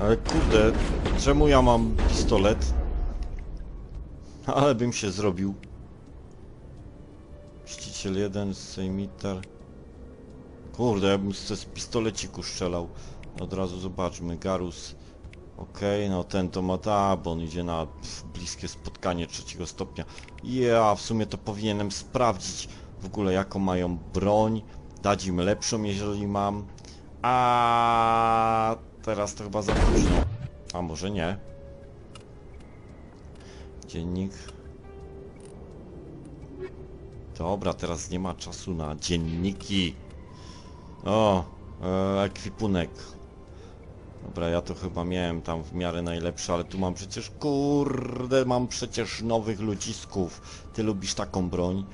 Ale kurde, czemu ja mam pistolet? Ale bym się zrobił. Mściciel 1, sejmitar. Kurde, ja bym z, pistoleciku strzelał. Od razu zobaczmy. Garus. Okej, no ten to ma ta, bo on idzie na bliskie spotkanie trzeciego stopnia. Ja w sumie to powinienem sprawdzić w ogóle jaką mają broń. Dać im lepszą, jeżeli mam. A teraz to chyba za późno. A może nie? Dziennik. Dobra, teraz nie ma czasu na dzienniki. O, e, ekwipunek. Dobra, ja to chyba miałem tam w miarę najlepsze, ale tu mam przecież, kurde, mam przecież nowych ludzisków. Ty lubisz taką broń?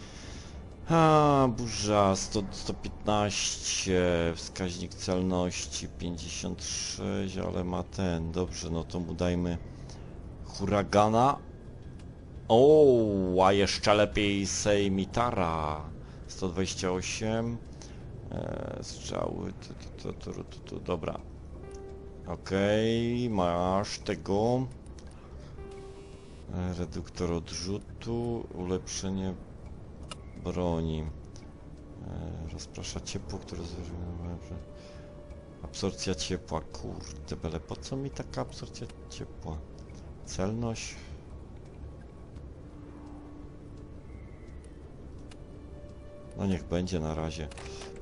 A, burza, 100, 115, wskaźnik celności 56, ale ma ten, dobrze, no to mu dajmy huragana. O, a jeszcze lepiej sejmitara, 128, e, strzały, tu, tu, tu, tu, tu, dobra. Okej, masz tego. E, Reduktor odrzutu, ulepszenie broni. E, rozprasza ciepło, które zauważyłem. Absorpcja ciepła, kurde bele, po co mi taka absorpcja ciepła? Celność. No niech będzie na razie.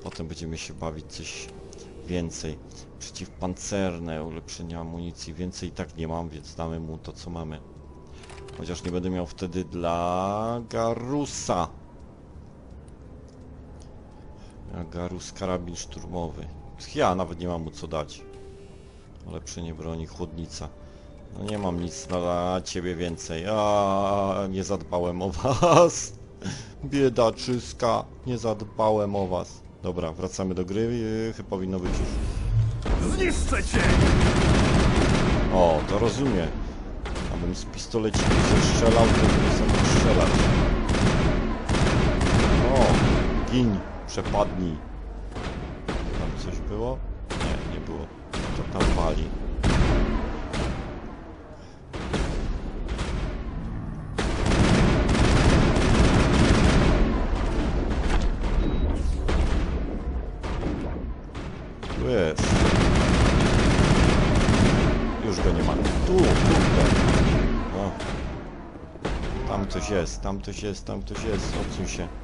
Potem będziemy się bawić coś więcej. Przeciwpancerne, ulepszenie amunicji. Więcej i tak nie mam, więc damy mu to co mamy. Chociaż nie będę miał wtedy dla Garusa. A Garus karabin szturmowy. Ja nawet nie mam mu co dać. Ulepszenie broni, chłodnica. No nie mam nic dla ciebie więcej. A nie zadbałem o was. Biedaczyska, nie zadbałem o was. Dobra, wracamy do gry. Chyba powinno być już. Zniszczę cię! O, to rozumiem. Abym z pistoleciku zestrzelał, to nie sam strzelać. O, gin, przepadnij. Tam coś było? Nie, nie było. To tam wali. Tu jest. Już go nie ma. Tu, kurde. O. Tam coś jest, tam coś jest, tam coś jest. Odsuń się.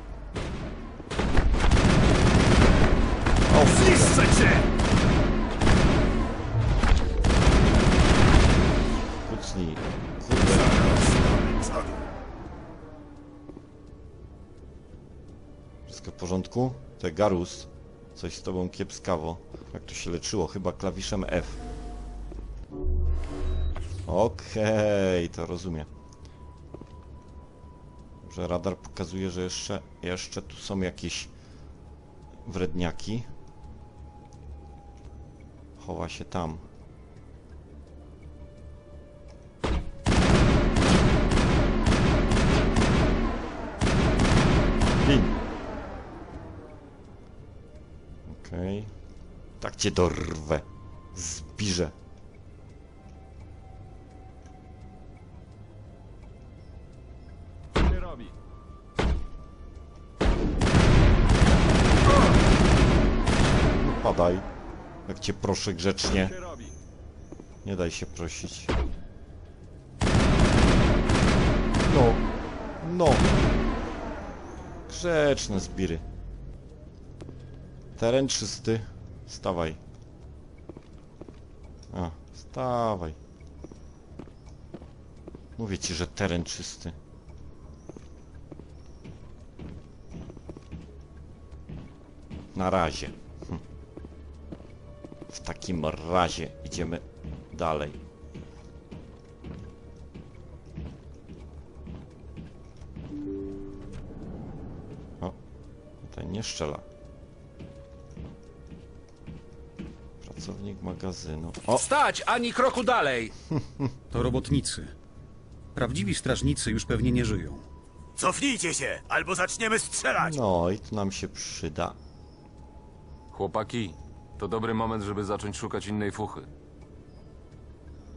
To Garus. Coś z tobą kiepskawo. Jak to się leczyło? Chyba klawiszem F. Okej, to rozumiem. Że radar pokazuje, że jeszcze, jeszcze tu są jakieś wredniaki. Chowa się tam. Cię dorwę. Zbiżę. No padaj. Jak cię proszę grzecznie. Nie daj się prosić. No. No. Grzeczne zbiry. Teren czysty. Stawaj. A, stawaj. Mówię ci, że teren czysty. Na razie. Hm. W takim razie idziemy dalej. O, ten nie strzela. Pracownik magazynu. O, Stać, ani kroku dalej! To robotnicy. Prawdziwi strażnicy już pewnie nie żyją. Cofnijcie się, albo zaczniemy strzelać! no i tu nam się przyda. Chłopaki, to dobry moment, żeby zacząć szukać innej fuchy.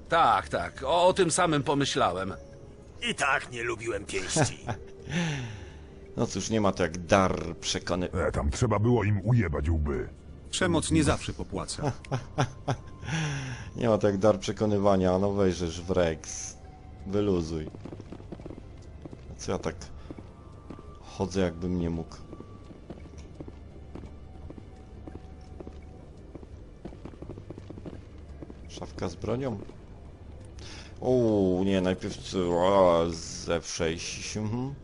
Tak, tak, o, o tym samym pomyślałem. I tak nie lubiłem pięści. No cóż, nie ma to jak dar przekony... E, tam trzeba było im ujebać łby. Przemoc nie zawsze popłaca. Nie ma to jak dar przekonywania, no wejrzysz w Rex. Wyluzuj. Co ja tak chodzę jakbym nie mógł. Szafka z bronią? O nie, najpierw o, z F6. Mhm.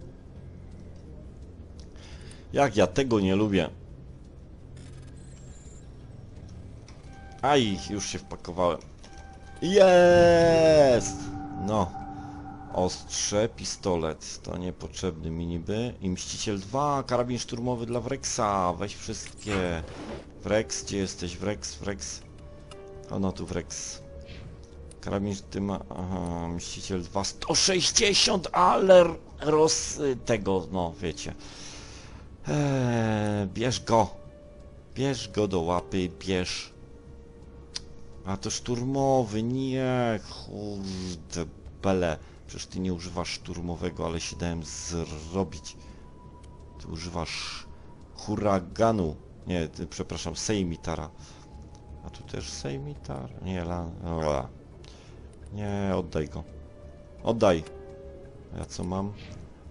Jak ja tego nie lubię. Aj, już się wpakowałem. Jest! No. Ostrze, pistolet. To niepotrzebny mi niby. I Mściciel 2, karabin szturmowy dla Wrexa. Weź wszystkie. Wrex, gdzie jesteś? Wrex, Wrex. O no tu Wrex. Karabin ty ma... Aha, Mściciel 2, 160, ale roz... tego, no wiecie. Eee, bierz go. Bierz go do łapy, bierz. A to szturmowy, nie, kurde, bele. Przecież ty nie używasz szturmowego, ale się dałem zrobić. Ty używasz huraganu. Nie, ty, przepraszam, sejmitara. A tu też sejmitar? Nie, la, la. Nie, oddaj go. Oddaj. Ja co mam?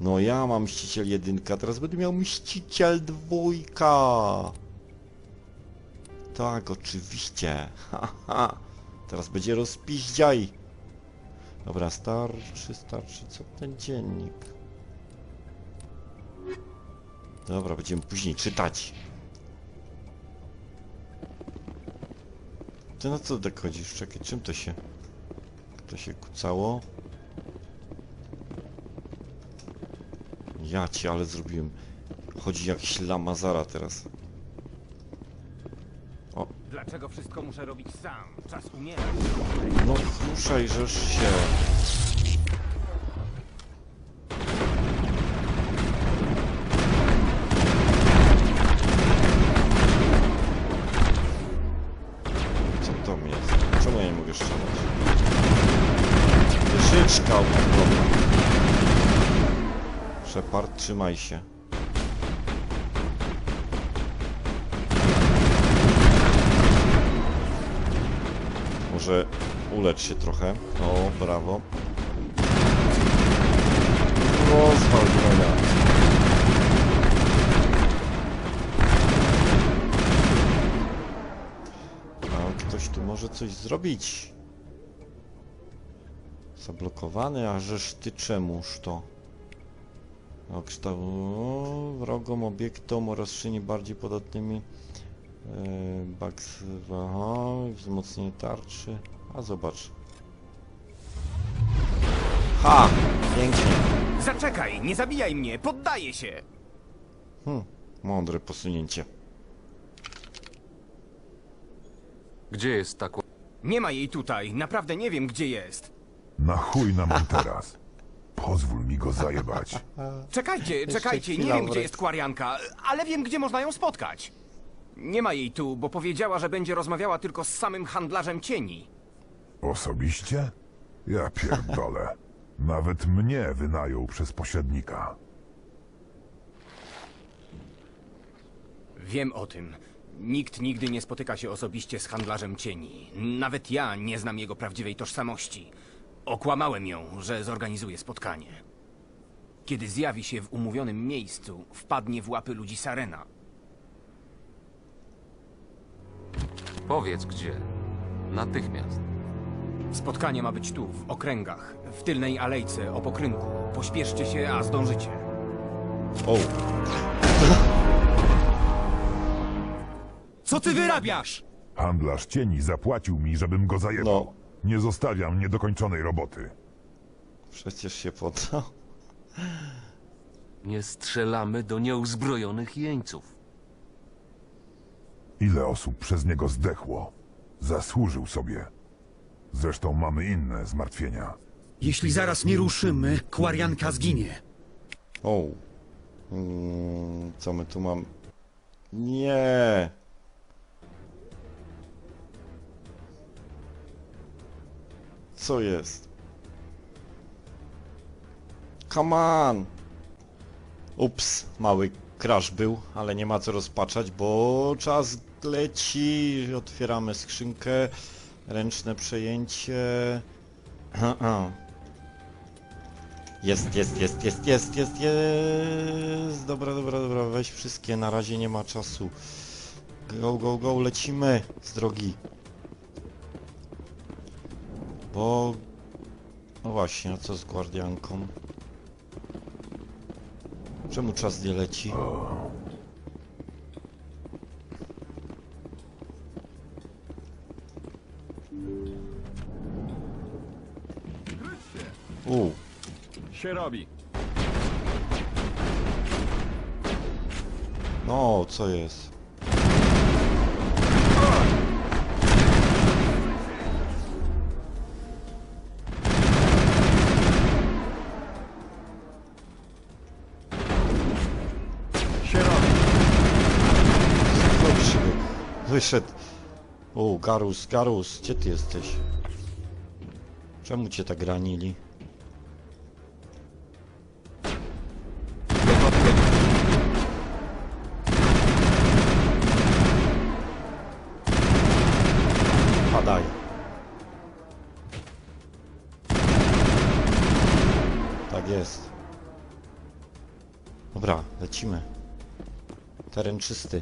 No ja mam mściciel jedynka, teraz będę miał mściciel dwójka. Tak, oczywiście. Haha. Teraz będzie rozpiździaj. Dobra, starczy, starczy. Co ten dziennik? Dobra, będziemy później czytać. Ty na co tak chodzisz? Czekaj, czym to się... To się kucało? Ja ci ale zrobiłem. Chodzi jak ślamazara teraz. Dlaczego wszystko muszę robić sam? Czas umierać. No ruszaj, żeż się. Co to jest? Czemu ja nie mogę strzelać? Upadła. Shepard, trzymaj się. Może ulecz się trochę. O, brawo. Rozwal bronia. A ktoś tu może coś zrobić. Zablokowany, a żeż ty czemuż to? O, kształt... wrogom, obiektom oraz szyni bardziej podatnymi Bugs, aha, wzmocnienie tarczy. A zobacz. Ha! Pięknie. Zaczekaj, nie zabijaj mnie, poddaję się! Hm, mądre posunięcie. Gdzie jest ta kła... Nie ma jej tutaj, naprawdę nie wiem gdzie jest. Na chuj nam on teraz. Pozwól mi go zajebać. Czekajcie, czekajcie, nie chwila, wiem gdzie jest Kwarianka, ale wiem gdzie można ją spotkać. Nie ma jej tu, bo powiedziała, że będzie rozmawiała tylko z samym handlarzem cieni. Osobiście? Ja pierdolę. Nawet mnie wynajął przez pośrednika. Wiem o tym. Nikt nigdy nie spotyka się osobiście z handlarzem cieni. Nawet ja nie znam jego prawdziwej tożsamości. Okłamałem ją, że zorganizuje spotkanie. Kiedy zjawi się w umówionym miejscu, wpadnie w łapy ludzi Sarena. Powiedz gdzie. Natychmiast. Spotkanie ma być tu, w okręgach, w tylnej alejce, obok rynku. Pośpieszcie się, a zdążycie. O, Co ty wyrabiasz? Handlarz cieni zapłacił mi, żebym go zajebał. No. Nie zostawiam niedokończonej roboty. przecież się poddał. Nie strzelamy do nieuzbrojonych jeńców. Ile osób przez niego zdechło? Zasłużył sobie. Zresztą mamy inne zmartwienia. Jeśli zaraz nie ruszymy, Kwarianka zginie. O. Mm, co my tu mam? Nie. Co jest? Come on! Ups, mały crash był, ale nie ma co rozpaczać, bo czas leci. Otwieramy skrzynkę. Ręczne przejęcie. Jest, jest, jest, jest, jest, jest, jest. Dobra, dobra, dobra, weź wszystkie, na razie nie ma czasu. Go, go, go, lecimy z drogi. Bo... No właśnie, a co z guardianką? Czemu czas nie leci? Się robi. no co jest? Się robi. Przybiegł? Wyszedł. O, Garus, Garus, gdzie ty jesteś? Czemu cię tak ranili? Teren czysty.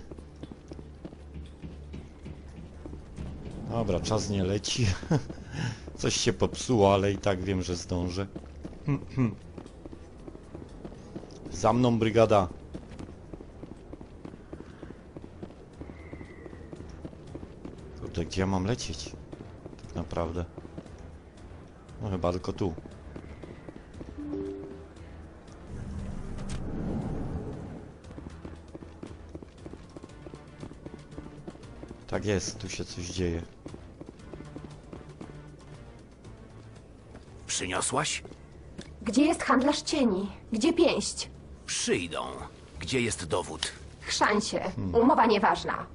Dobra, czas nie leci. Coś się popsuło, ale i tak wiem, że zdążę. Za mną brygada. Kurde, gdzie ja mam lecieć? Tak naprawdę. No chyba tylko tu. Tak jest, tu się coś dzieje. Przyniosłaś? Gdzie jest handlarz cieni? Gdzie pięść? Przyjdą. Gdzie jest dowód? Chrzan się. Umowa nieważna.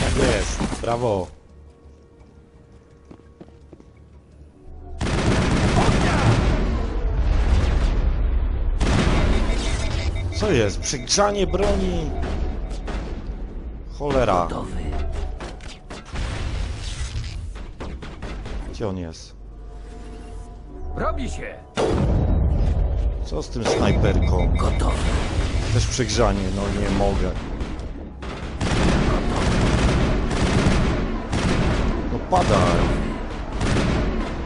Tak jest, brawo. Co jest? Przegrzanie broni! Cholera. Gdzie on jest? Robi się. Co z tym snajperką? Gotowy. Też przegrzanie, no nie mogę. No padaj.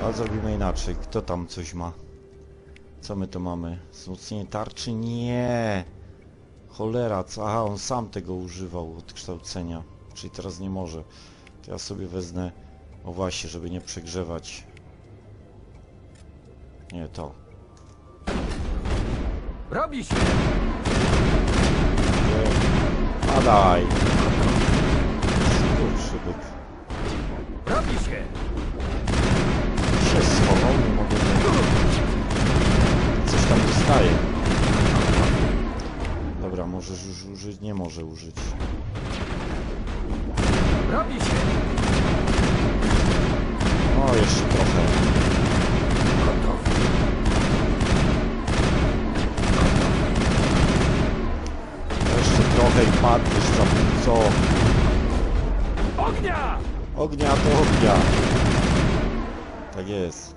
A zrobimy inaczej. Kto tam coś ma? Co my tu mamy? Wzmocnienie tarczy? Nie. Cholera, co? Aha, on sam tego używał od kształcenia. Czyli teraz nie może. To ja sobie wezmę... O właśnie, żeby nie przegrzewać. Nie, to. Robi się. Padaj! Skurczybyk. Robi się. się schował, nie mogę dostaje. Dobra, możesz już użyć? Nie może użyć. Robi się. O, jeszcze trochę. Jeszcze trochę i padniesz za co? Ognia! Ognia to ognia. Tak jest.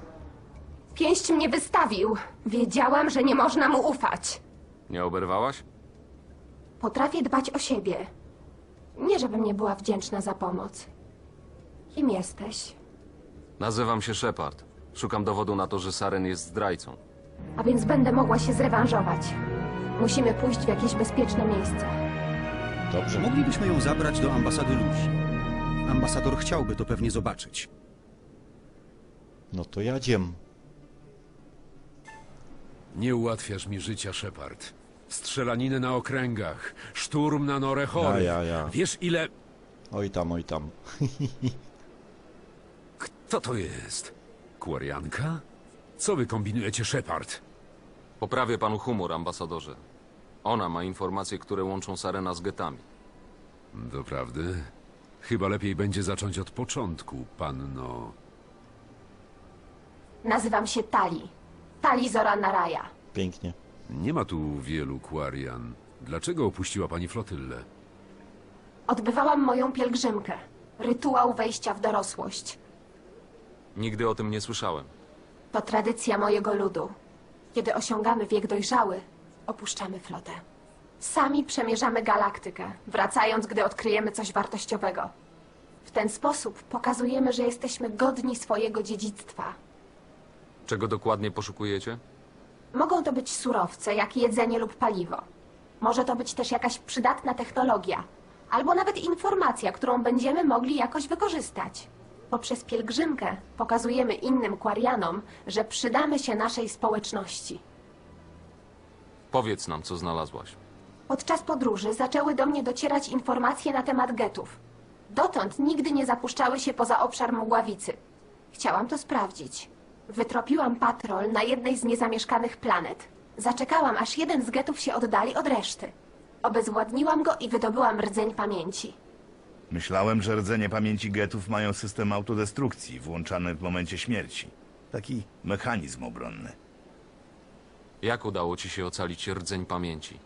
Pięść mnie wystawił. Wiedziałam, że nie można mu ufać. Nie oberwałaś? Potrafię dbać o siebie. Nie, żebym nie była wdzięczna za pomoc. Kim jesteś? Nazywam się Shepard. Szukam dowodu na to, że Saren jest zdrajcą. A więc będę mogła się zrewanżować. Musimy pójść w jakieś bezpieczne miejsce. Dobrze. Moglibyśmy ją zabrać do ambasady Luzi. Ambasador chciałby to pewnie zobaczyć. No to jadziem. Nie ułatwiasz mi życia, Shepard. Strzelaniny na okręgach, szturm na norę chorych. Ja, ja, ja. Wiesz ile... Oj tam, oj tam. Kto to jest? Kłarianka? Co wy kombinujecie, Shepard? Poprawię panu humor, ambasadorze. Ona ma informacje, które łączą Sarena z getami. Doprawdy? Chyba lepiej będzie zacząć od początku, panno. Nazywam się Tali. Tali Zora Naraja. Pięknie. Nie ma tu wielu Quarian. Dlaczego opuściła pani flotyllę? Odbywałam moją pielgrzymkę. Rytuał wejścia w dorosłość. Nigdy o tym nie słyszałem. To tradycja mojego ludu. Kiedy osiągamy wiek dojrzały, opuszczamy flotę. Sami przemierzamy galaktykę, wracając, gdy odkryjemy coś wartościowego. W ten sposób pokazujemy, że jesteśmy godni swojego dziedzictwa. Czego dokładnie poszukujecie? Mogą to być surowce, jak jedzenie lub paliwo. Może to być też jakaś przydatna technologia, albo nawet informacja, którą będziemy mogli jakoś wykorzystać. Poprzez pielgrzymkę pokazujemy innym Quarianom, że przydamy się naszej społeczności. Powiedz nam, co znalazłaś. Podczas podróży zaczęły do mnie docierać informacje na temat getów. Dotąd nigdy nie zapuszczały się poza obszar mgławicy. Chciałam to sprawdzić. Wytropiłam patrol na jednej z niezamieszkanych planet. Zaczekałam, aż jeden z getów się oddali od reszty. Obezwładniłam go i wydobyłam rdzeń pamięci. Myślałem, że rdzenie pamięci getów mają system autodestrukcji włączany w momencie śmierci. Taki mechanizm obronny. Jak udało ci się ocalić rdzeń pamięci?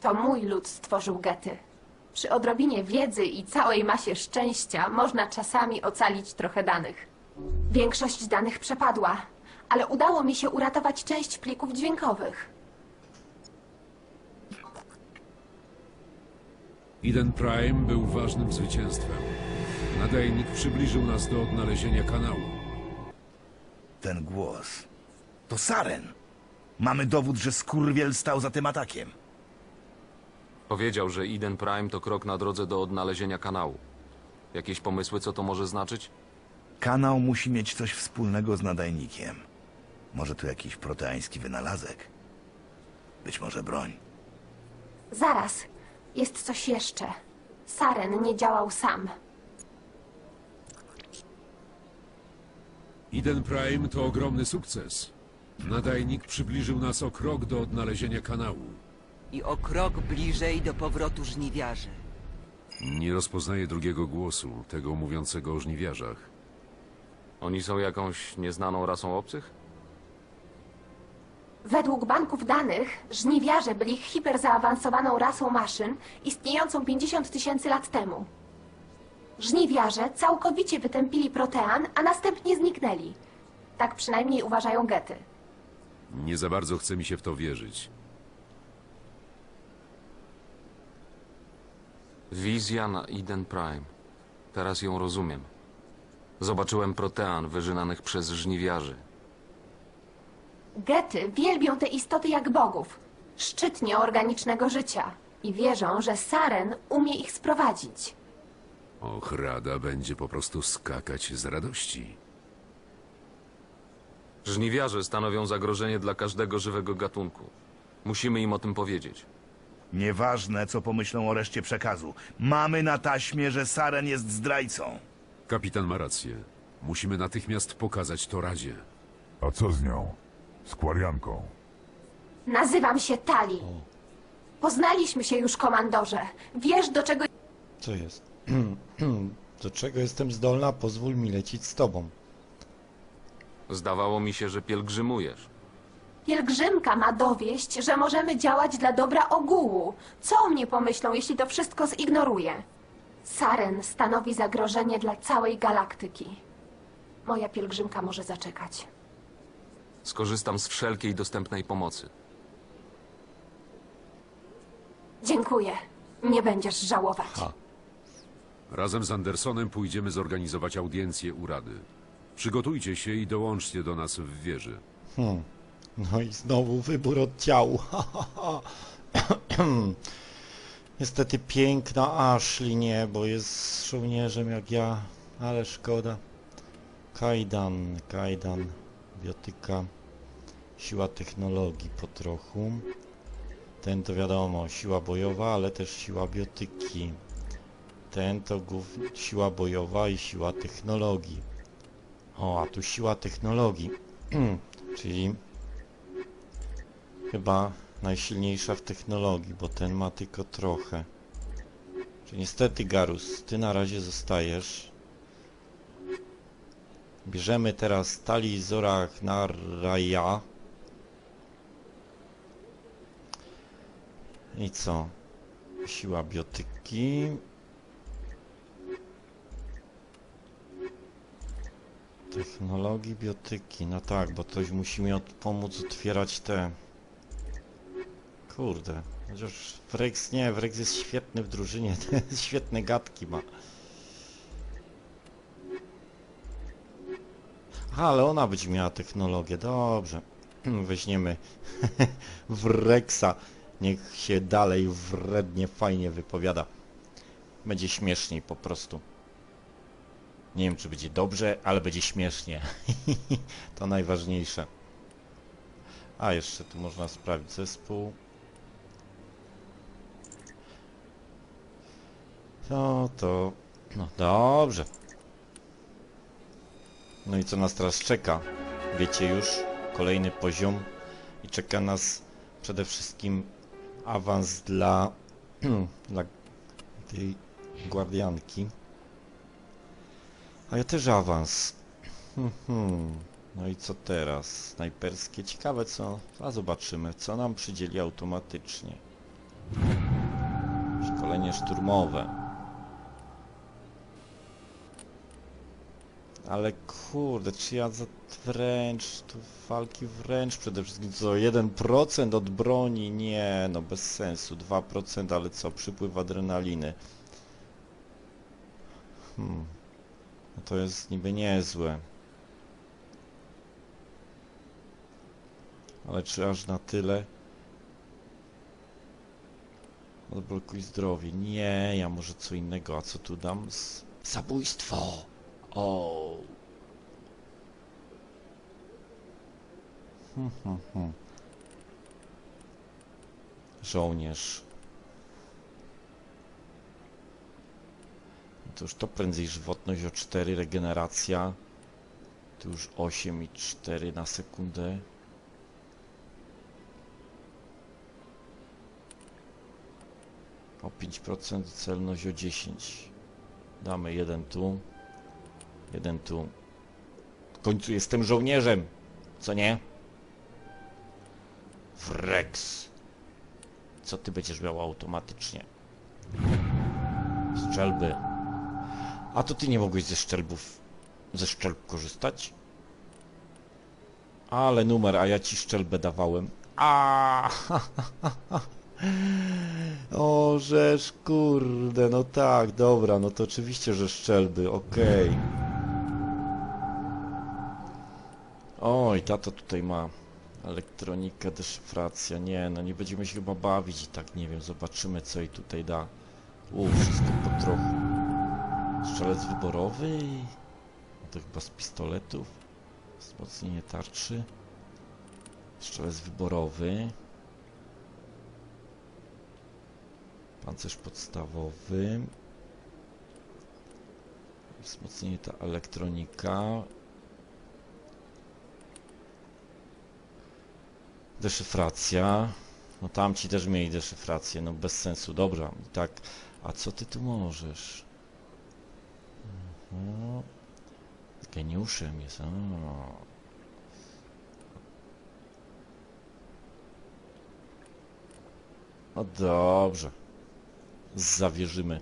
To mój lud stworzył gety. Przy odrobinie wiedzy i całej masie szczęścia można czasami ocalić trochę danych. Większość danych przepadła, ale udało mi się uratować część plików dźwiękowych. Eden Prime był ważnym zwycięstwem. Nadajnik przybliżył nas do odnalezienia kanału. Ten głos. To Saren. Mamy dowód, że skurwiel stał za tym atakiem. Powiedział, że Eden Prime to krok na drodze do odnalezienia kanału. Jakieś pomysły, co to może znaczyć? Kanał musi mieć coś wspólnego z nadajnikiem. Może tu jakiś proteański wynalazek? Być może broń. Zaraz, jest coś jeszcze. Saren nie działał sam. Eden Prime to ogromny sukces. Nadajnik przybliżył nas o krok do odnalezienia kanału. I o krok bliżej do powrotu żniwiarzy. Nie rozpoznaję drugiego głosu, tego mówiącego o żniwiarzach. Oni są jakąś nieznaną rasą obcych? Według banków danych, żniwiarze byli hiperzaawansowaną rasą maszyn istniejącą 50 tysięcy lat temu. Żniwiarze całkowicie wytępili protean, a następnie zniknęli. Tak przynajmniej uważają gety. Nie za bardzo chce mi się w to wierzyć. Wizja na Eden Prime. Teraz ją rozumiem. Zobaczyłem protean wyżynanych przez żniwiarzy. Gety wielbią te istoty jak bogów, szczytnie organicznego życia i wierzą, że Saren umie ich sprowadzić. Och, Rada będzie po prostu skakać z radości. Żniwiarze stanowią zagrożenie dla każdego żywego gatunku. Musimy im o tym powiedzieć. Nieważne, co pomyślą o reszcie przekazu. Mamy na taśmie, że Saren jest zdrajcą. Kapitan ma rację. Musimy natychmiast pokazać to Radzie. A co z nią? Z Kwarianką. Nazywam się Tali. Poznaliśmy się już, komandorze. Wiesz, do czego Co jest? Do czego jestem zdolna? Pozwól mi lecieć z tobą. Zdawało mi się, że pielgrzymujesz. pielgrzymka ma dowieść, że możemy działać dla dobra ogółu. Co o mnie pomyślą, jeśli to wszystko zignoruję? Saren stanowi zagrożenie dla całej galaktyki. Moja pielgrzymka może zaczekać. Skorzystam z wszelkiej dostępnej pomocy. Dziękuję. Nie będziesz żałować. Ha. Razem z Andersonem pójdziemy zorganizować audiencję u Rady. Przygotujcie się i dołączcie do nas w wieży. No i znowu wybór oddziału. Niestety piękna Ashley nie, bo jest żołnierzem jak ja, ale szkoda. Kajdan, kajdan, biotyka, siła technologii po trochu. Ten to wiadomo, siła bojowa, ale też siła biotyki. Ten to głów... siła bojowa i siła technologii. O, a tu siła technologii. Czyli chyba najsilniejsza w technologii, bo ten ma tylko trochę. Czyli niestety, Garus, ty na razie zostajesz. Bierzemy teraz Tali Zorach na Raja. I co? Siła biotyki. Technologii biotyki. No tak, bo ktoś musi mi od, pomóc otwierać te... Kurde. Chociaż Wrex nie, Wrex jest świetny w drużynie. Świetne gadki ma. Aha, ale ona będzie miała technologię. Dobrze. Weźmiemy Wrexa. Niech się dalej wrednie, fajnie wypowiada. Będzie śmieszniej po prostu. Nie wiem, czy będzie dobrze, ale będzie śmiesznie. to najważniejsze. A, jeszcze tu można sprawdzić zespół. No to... No dobrze. No i co nas teraz czeka? Wiecie już, kolejny poziom i czeka nas przede wszystkim awans dla, dla tej guardianki. A ja też awans. Hmm, hmm. No i co teraz? Snajperskie. Ciekawe co... A zobaczymy, co nam przydzieli automatycznie. Szkolenie szturmowe. Ale kurde, czy ja za wręcz, tu walki wręcz przede wszystkim, co 1% od broni, nie, no bez sensu, 2%, ale co, przypływ adrenaliny. Hmm. No to jest niby niezłe. Ale czy aż na tyle? Odblokuj zdrowie. Nie, ja może co innego. A co tu dam? Z... Zabójstwo! O. Żołnierz. To już to prędzej żywotność o 4, regeneracja. Tu już 8 i 4 na sekundę. O 5%, celność o 10. Damy jeden tu. Jeden tu. W końcu jestem żołnierzem. Co nie? Wrex. Co ty będziesz miał automatycznie? Strzelby. A to ty nie mogłeś ze szczelbów... Ze szczelb korzystać? Ale numer, a ja ci szczelbę dawałem. A. O, żeż, kurde, no tak, dobra, no to oczywiście, że szczelby, okej. Oj, tato tutaj ma elektronikę, deszyfracja, nie, no nie będziemy się chyba bawić i tak, nie wiem, zobaczymy co jej tutaj da. U, wszystko po trochu. Strzelec wyborowy, no to chyba z pistoletów, wzmocnienie tarczy. Strzelec wyborowy. Pancerz podstawowy. Wzmocnienie ta elektronika. Deszyfracja. No tamci też mieli deszyfrację, no bez sensu. Dobra, i tak. A co ty tu możesz? Z geniuszem jest. O. No dobrze. Zawierzymy.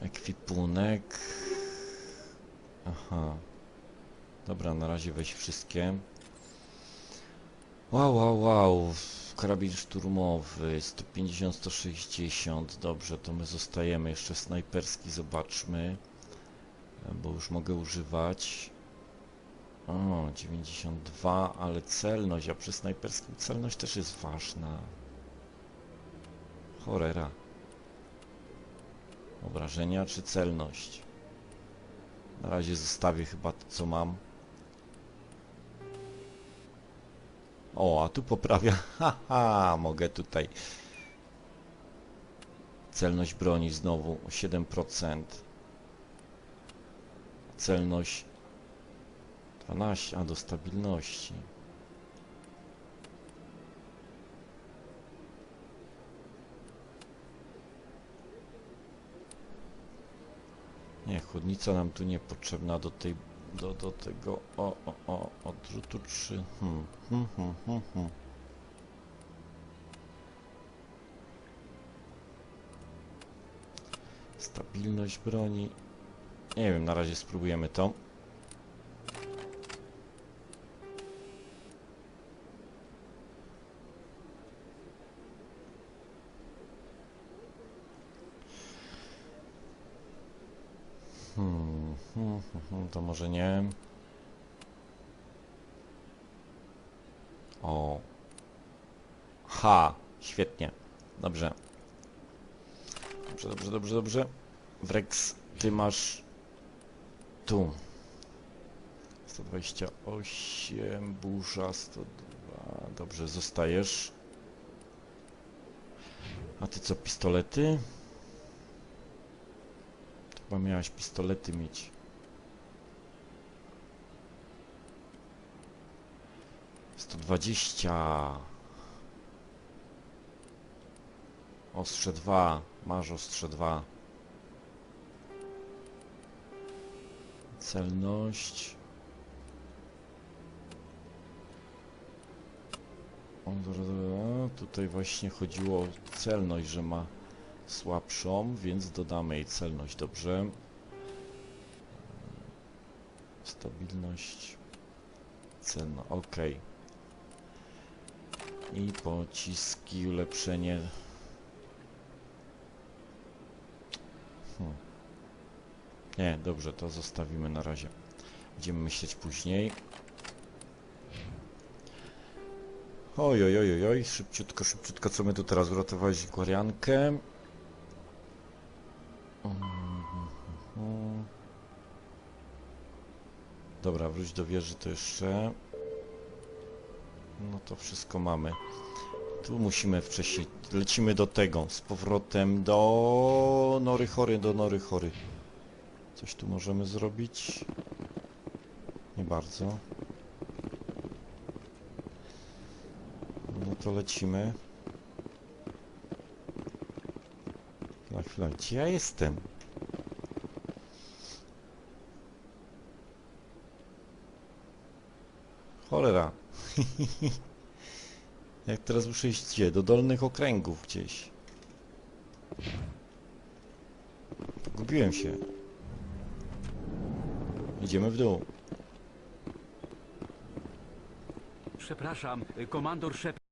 Ekwipunek. Aha. Dobra, na razie weź wszystkie. Wow, wow, wow. Karabin szturmowy. 150, 160. Dobrze, to my zostajemy. Jeszcze snajperski zobaczmy. Bo już mogę używać. O, 92, ale celność, a przy snajperskim celność też jest ważna. Chorera. Obrażenia czy celność? Na razie zostawię chyba to, co mam. O, a tu poprawia. Haha, ha, mogę tutaj. Celność broni znowu 7%. Celność 12, a do stabilności. Nie, chudnica nam tu niepotrzebna do tej do, do tego... O, o, o, odrzutu 3. Hmm, hmm, hmm, hmm, hmm. Stabilność broni. Nie wiem, na razie spróbujemy to. To może nie. O. Ha, świetnie. Dobrze. Dobrze, dobrze, dobrze, dobrze. Wrex, ty masz tu. 128, burza 102. Dobrze, zostajesz. A ty co, pistolety? Chyba miałaś pistolety mieć. Sto dwadzieścia. Ostrze dwa. Masz ostrze dwa. Celność. Tutaj właśnie chodziło o celność, że ma słabszą, więc dodamy jej celność, dobrze. Stabilność. Celna, ok. I pociski, ulepszenie. Hmm. Nie, dobrze, to zostawimy na razie. Będziemy myśleć później. Oj, oj, oj, oj, szybciutko, szybciutko, co my tu teraz uratowaliśmy Gwariankę. Mhm. Dobra, wróć do wieży to jeszcze. No to wszystko mamy. Tu musimy wcześniej. Lecimy do tego. Z powrotem do Nory Chory, do Nory Chory. Coś tu możemy zrobić? Nie bardzo. No to lecimy. Na chwilę, gdzie ja jestem? Cholera. Jak teraz muszę iść gdzie? Do dolnych okręgów gdzieś. Gubiłem się. Idziemy w dół. Przepraszam, komandor Shep